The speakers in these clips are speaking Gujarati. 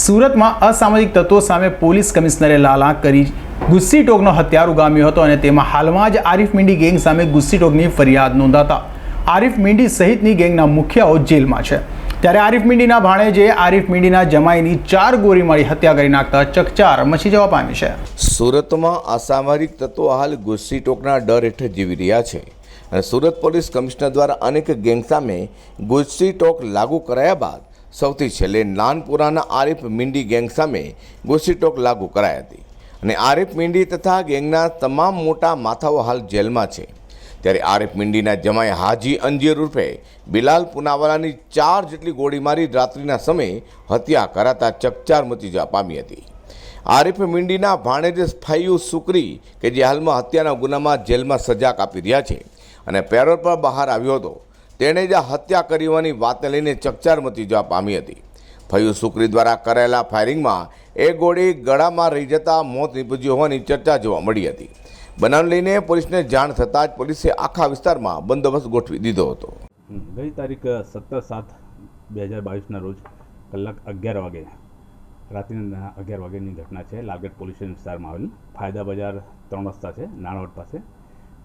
સુરતમાં અસામાજિક તત્વો સામે પોલીસ કમિશનરે લાલાંક કરી ગુસ્સી ટોકનો હથિયાર ઉગામ્યો હતો અને તેમાં હાલમાં જ આરિફ મીંડી ગેંગ સામે ગુસ્સી ટોકની ફરિયાદ નોંધાતા. આરિફ મીંડી સહિતની ગેંગના મુખ્યાઓ જેલમાં છે. ત્યારે આરિફ મીંડીના ભાણેજે આરિફ મીંડીના જમાઈની ચાર ગોળી મારી હત્યા કરી નાખતા ચકચાર મચી જવા પામી છે. સુરતમાં અસામાજિક તત્વો હાલ ગુસ્સી ટોકના ડર હેઠળ જીવી રહ્યા છે સુરત પોલીસ કમિશનર દ્વારા અનેક ગેંગ સામે ગુસ્સી ટોક લાગુ કરાયા બાદ સૌથી છેલ્લે નાનપુરાના આરિફ મિંડી ગેંગ સામે ગુસ્સી લાગુ કરાઈ હતી. અને આરિફ મિંડી તથા ગેંગના તમામ મોટા માથાઓ હાલ જેલમાં છે. ત્યારે આરિફ મિંડીના જમાઈ હાજી અંજીર રૂપે બિલાલ પુનાવાલાની ચાર જેટલી ગોળી મારી રાત્રિના સમયે હત્યા કરાતા ચકચાર મચી જવા પામી હતી. આરિફ મિંડીના ભાણેજ ફાયુ સુકરી કે જે હાલમાં હત્યાના ગુનામાં જેલમાં સજા કાપી રહ્યા છે અને પેરોલ પર બહાર આવ્યો હતો. તેણે જ હત્યા કરી હોવાની વાતને લઈને ચકચાર મચી જવા પામી હતી. ફયુ સુકરી દ્વારા કરેલા ફાયરિંગમાં એ ગોળી ગળામાં રહી જતા મોત નીપજ્યું હોવાની ચર્ચા જોવા મળી હતી. બનાવ લઈને પોલીસને જાણ થતાં જ પોલીસે આખા વિસ્તારમાં બંદોબસ્ત ગોઠવી દીધો હતો. ગઈ તારીખ સત્તર સાત બે હજાર બાવીસના રોજ કલાક અગિયાર વાગે, રાત્રિના અગિયાર વાગ્યાની ઘટના છે, લાલગઢ પોલીસ સ્ટેશન વિસ્તારમાં આવેલ ફાયદા બજાર ત્રણ રસ્તા છે નાણાવટ પાસે.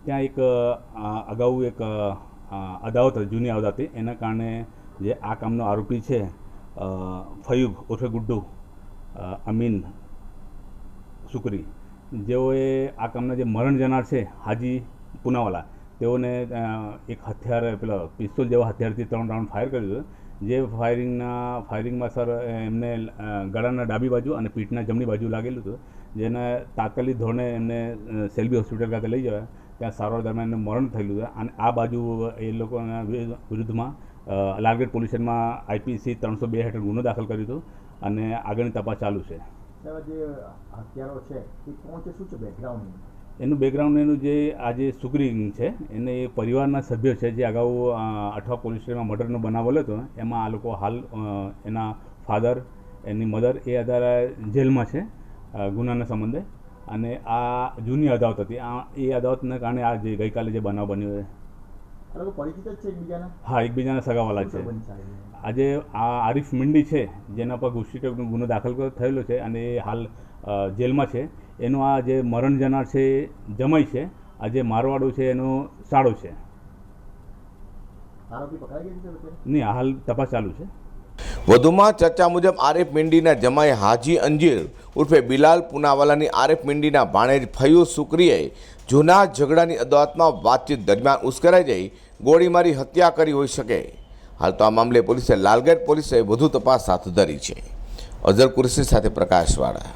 ત્યાં એક અગાઉ એક અદાવત, જૂની અદાવત હતી. એના કારણે જે આ કામનો આરોપી છે ફયુબ ઉર્ફે ગુડ્ડુ અમીન સુકરી, જેઓએ આ કામના જે મરણ જનાર છે, હાજી પુનાવાલા, તેઓને એક હથિયાર, પેલો પિસ્તોલ જેવા હથિયારથી ત્રણ રાઉન્ડ ફાયર કર્યું હતું. જે ફાયરિંગના, ફાયરિંગમાં સર, એમને ગળાના ડાબી બાજુ અને પીઠના જમણી બાજુ લાગેલું હતું. જેને તાત્કાલિક ધોરણે એમને સેલ્બી હોસ્પિટલ ખાતે લઈ જવા ત્યાં સારવાર દરમિયાન એમનું મરણ થયેલું છે. અને આ બાજુ એ લોકોના વિરુદ્ધ- વિરુદ્ધમાં પોલીસ સ્ટેશનમાં આઈપીસી ત્રણસો બે હેઠળ ગુનો દાખલ કર્યો હતો અને આગળની તપાસ ચાલુ છે. એનું બેકગ્રાઉન્ડ એનું જે આ જે સુગ્રી છે એને એ પરિવારના સભ્યો છે જે અગાઉ અઠવા પોલીસ સ્ટેશનમાં મર્ડરનો બનાવેલો હતો એમાં આ લોકો હાલ એના ફાધર એની મધર એ અત્યારે જેલમાં છે ગુનાના સંબંધે. અને આ જૂની અદાવત હતી. આ એ અદાવતના કારણે આ જે ગઈકાલે જે બનાવ બન્યો છે. પરિચિત જ છે એકબીજાના. હા એકબીજાના સગાવાલા છે. છે? આજે આ આરિફ મિંડી છે જેના પર ગુસ્સીટકનો ગુનો દાખલ થયેલો છે અને એ હાલ જેલમાં છે. એનો આ જે મરણ જનાર છે એ જમાઈ છે આ જે મારવાડો છે એનો સાડો છે. આરોપી પકડાઈ ગયા છે અત્યારે? નહીં હાલ તપાસ ચાલુ છે. વધુમાં ચર્ચા મુજબ આરિફ મિંડીના જમાઈ હાજી અંજીર ઉર્ફે બિલાલ પુનાવાલાની આરેફ મિંડીના ભાણેજ ફયુ સુકરીએ જૂના ઝઘડાની અદાલતમાં વાતચીત દરમિયાન ઉશ્કેરાઈ જઈ ગોળી મારી હત્યા કરી હોઈ શકે. હાલ તો આ મામલે પોલીસે લાલગઢ પોલીસે વધુ તપાસ હાથ ધરી છે. અઝર કુરશી સાથે પ્રકાશવાળા.